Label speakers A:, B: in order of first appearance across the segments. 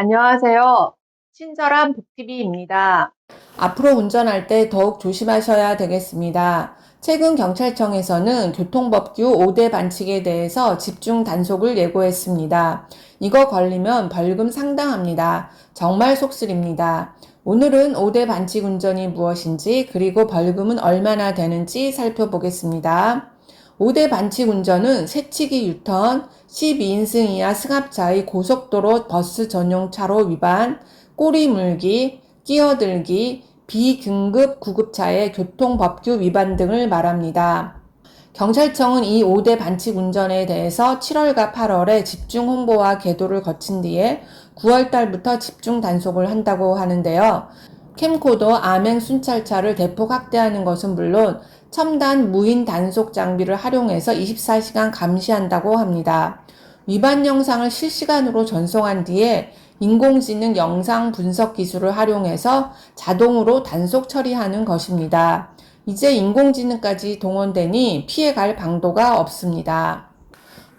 A: 안녕하세요. 친절한 복TV입니다.
B: 앞으로 운전할 때 더욱 조심하셔야 되겠습니다. 최근 경찰청에서는 교통법규 5대 반칙에 대해서 집중 단속을 예고했습니다. 이거 걸리면 벌금 상당합니다. 정말 속쓰립니다. 오늘은 5대 반칙 운전이 무엇인지 그리고 벌금은 얼마나 되는지 살펴보겠습니다. 5대 반칙 운전은 새치기 유턴, 12인승 이하 승합차의 고속도로 버스 전용 차로 위반, 꼬리 물기, 끼어들기, 비등급 구급차의 교통법규 위반 등을 말합니다. 경찰청은 이 5대 반칙 운전에 대해서 7월과 8월에 집중 홍보와 계도를 거친 뒤에 9월 달부터 집중 단속을 한다고 하는데요. 캠코더 암행 순찰차를 대폭 확대하는 것은 물론 첨단 무인 단속 장비를 활용해서 24시간 감시한다고 합니다. 위반 영상을 실시간으로 전송한 뒤에 인공지능 영상 분석 기술을 활용해서 자동으로 단속 처리하는 것입니다. 이제 인공지능까지 동원되니 피해갈 방도가 없습니다.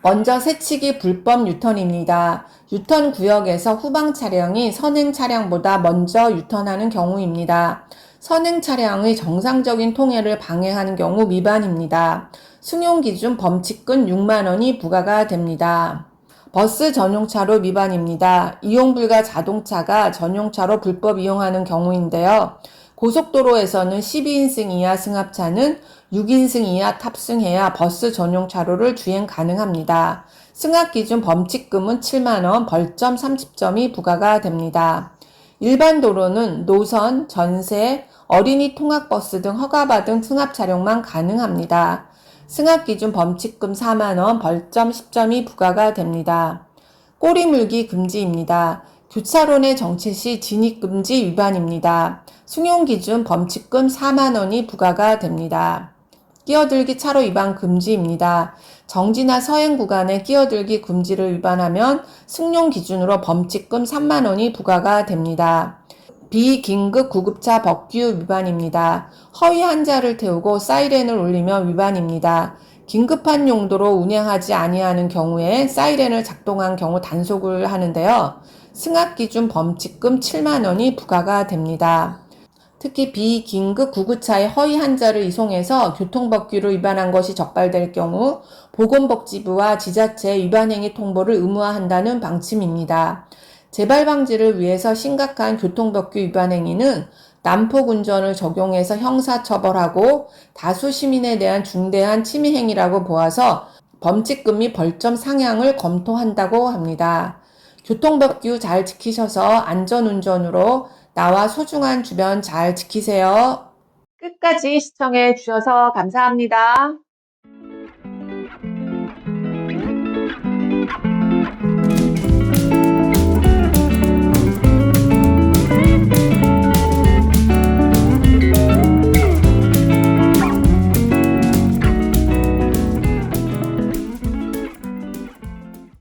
B: 먼저 새치기 불법 유턴입니다. 유턴 구역에서 후방 차량이 선행 차량보다 먼저 유턴하는 경우입니다. 선행 차량의 정상적인 통행을 방해하는 경우 위반입니다. 승용 기준 범칙금 6만 원이 부과가 됩니다. 버스 전용차로 위반입니다. 이용 불가 자동차가 전용차로 불법 이용하는 경우인데요. 고속도로에서는 12인승 이하 승합차는 6인승 이하 탑승해야 버스 전용 차로를 주행 가능합니다. 승합 기준 범칙금은 7만원, 벌점 30점이 부과가 됩니다. 일반 도로는 노선, 전세, 어린이 통학버스 등 허가받은 승합 차량만 가능합니다. 승합 기준 범칙금 4만원, 벌점 10점이 부과가 됩니다. 꼬리 물기 금지입니다. 교차로 내 정체 시 진입 금지 위반입니다. 승용 기준 범칙금 4만원이 부과가 됩니다. 끼어들기 차로 위반 금지입니다. 정지나 서행 구간에 끼어들기 금지를 위반하면 승용 기준으로 범칙금 3만원이 부과가 됩니다. 비긴급 구급차 법규 위반입니다. 허위 한자를 태우고 사이렌을 울리면 위반입니다. 긴급한 용도로 운행하지 아니하는 경우에 사이렌을 작동한 경우 단속을 하는데요. 승합 기준 범칙금 7만 원이 부과가 됩니다. 특히 비긴급 구급차의 허위 한자를 이송해서 교통법규를 위반한 것이 적발될 경우 보건복지부와 지자체 위반 행위 통보를 의무화한다는 방침입니다. 재발 방지를 위해서 심각한 교통법규 위반 행위는 난폭 운전을 적용해서 형사 처벌하고 다수 시민에 대한 중대한 침해 행위라고 보아서 범칙금이 벌점 상향을 검토한다고 합니다. 교통법규 잘 지키셔서 안전운전으로 나와 소중한 주변 잘 지키세요.
A: 끝까지 시청해 주셔서 감사합니다.